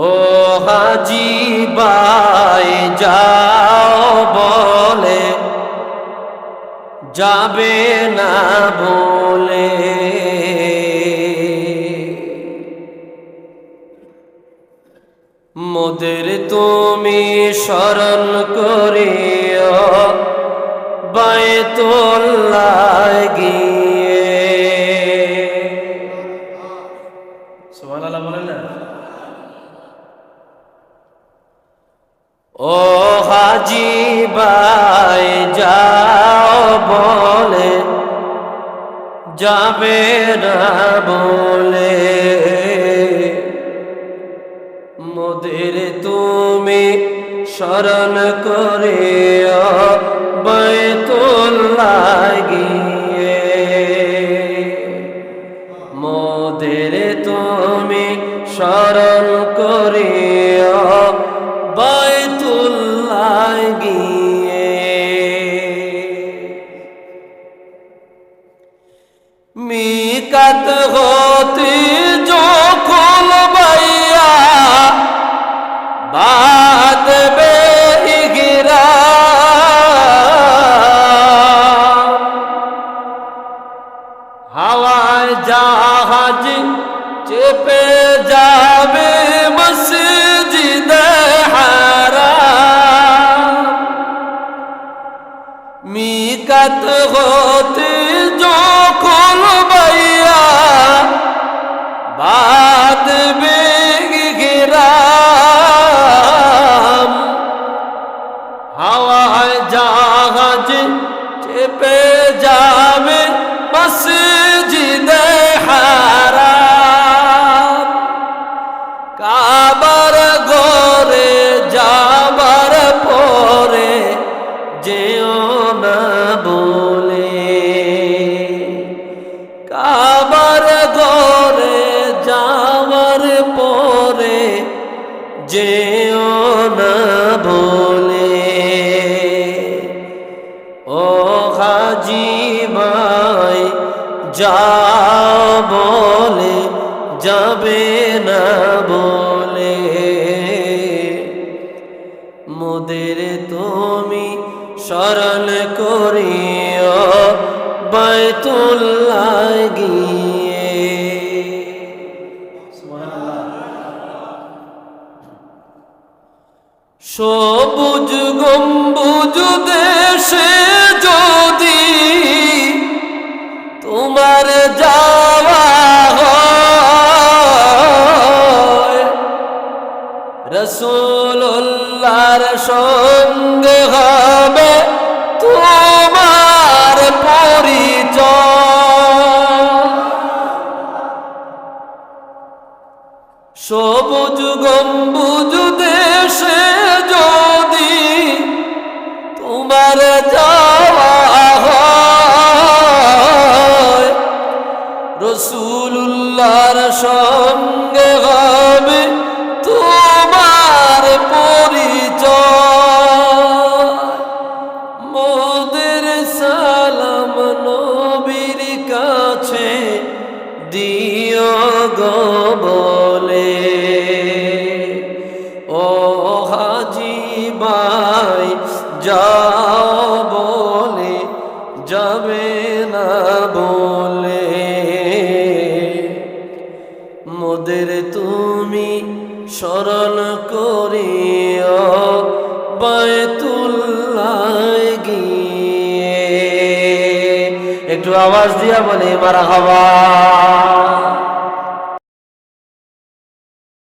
ও হাজি by যাও বলে যাবে না বলে। মোদের তুমি স্মরণ করিও বায়তুল্লাহ গিয়ে ও হাজি বাই যাও বলে, যাবে না বলে। মোদের তুমি শরণ করে বৈতুল্লাহ গিয়ে। মোদের তুমি স্মরণ করে গিয়ে মিকাত হতে যখন বাইয়া বাদবে গিরা হাওয়ায় জাহাজ চেপে যাবে মিকাত হতে যখন বাইয়া বাদ বেগিরাম হাওয়ায় জাহাজ চেপে যাবে মসজিদ হারাম। কাবার ঘরে যেও না বলে। ও হাজি ভাই, যাও বলে, যাবে না বলে। মোদের তুমি স্মরণ করিও, বাইতুল্লাহ গিয়ে সবুজ গম্বুজ দেশে যদি তোমার যাওয়া রসুল্লাহর সঙ্গে হবে তোমার পরিচয়। সবুজ গম্বুজ তোমার যাওয়া হয়। রসুল্লাহর সঙ্গে হবে তোমার পরিচয়। মোদের সালাম নবীর কাছে দিও গো যাবে না বলে। মোদের তুমি স্মরণ বায়তুল্লাহ গিয়ে। একটু আওয়াজ দিয়া বলে মারা হওয়া